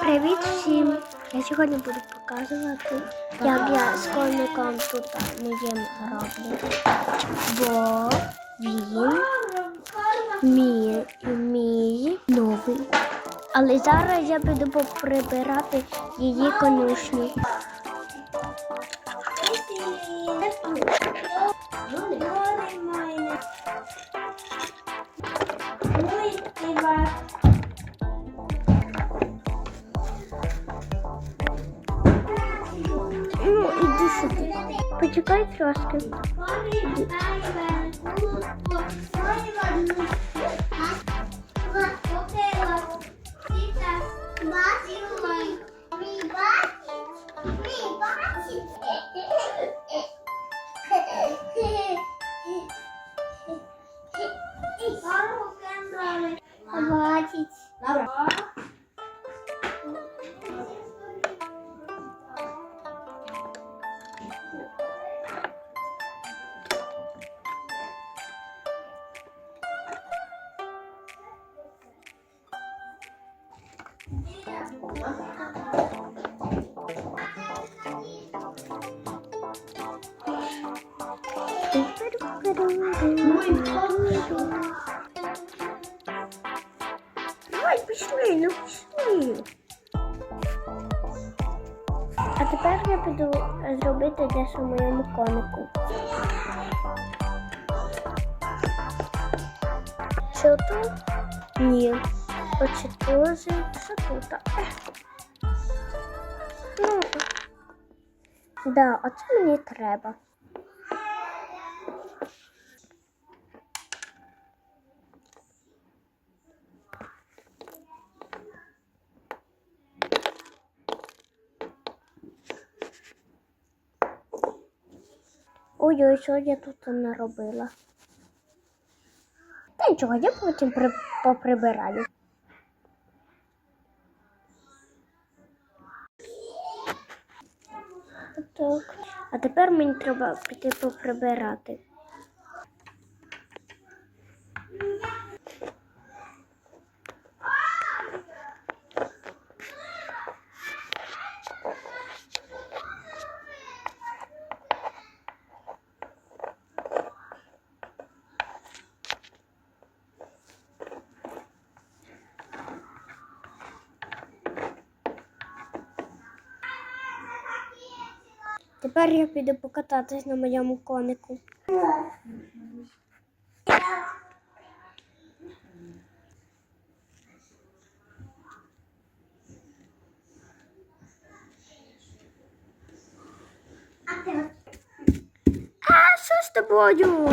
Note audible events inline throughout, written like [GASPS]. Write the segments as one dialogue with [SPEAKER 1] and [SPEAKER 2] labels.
[SPEAKER 1] Привіт всім! Я сьогодні буду показувати, як я з коником тут моїм роблю. Бо він мій, мій новий. Але зараз я піду поприбирати її конюшню. Ну, Почекай трошки. Бачить. Давай, пішли, ну пішли. А тепер я піду зробити дещо моєму конику. Що тут? Ні. Що тут? Ну. Да, оце мені треба. Ой-ой, що я тут наробила? Та нічого, я потім при... поприбираю. Так. А тепер мені треба піти поприбирати. Тепер я піду покататись на моєму конику. А що з тобою?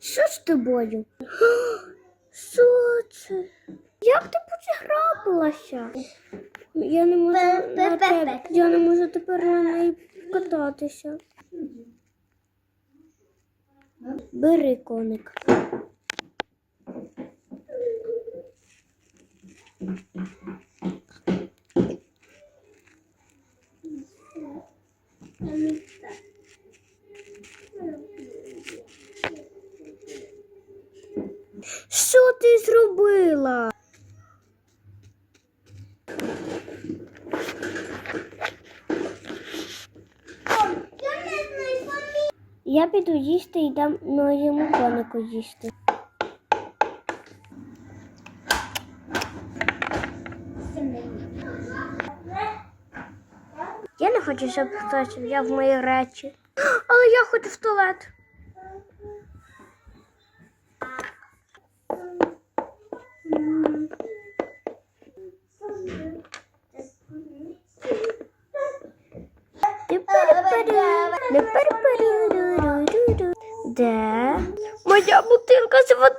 [SPEAKER 1] Що з тобою? [GASPS] Що це? Як ти поціграбилася? Я не можу на тебе. Я не можу тепер на неї кататися. Бери коник. Що ти зробила? Я піду їсти і дам моєму конику їсти. Я не хочу, щоб хтось взяв мої речі. [GASPS] Але я хочу в туалет. Де? Моя бутилка з водою.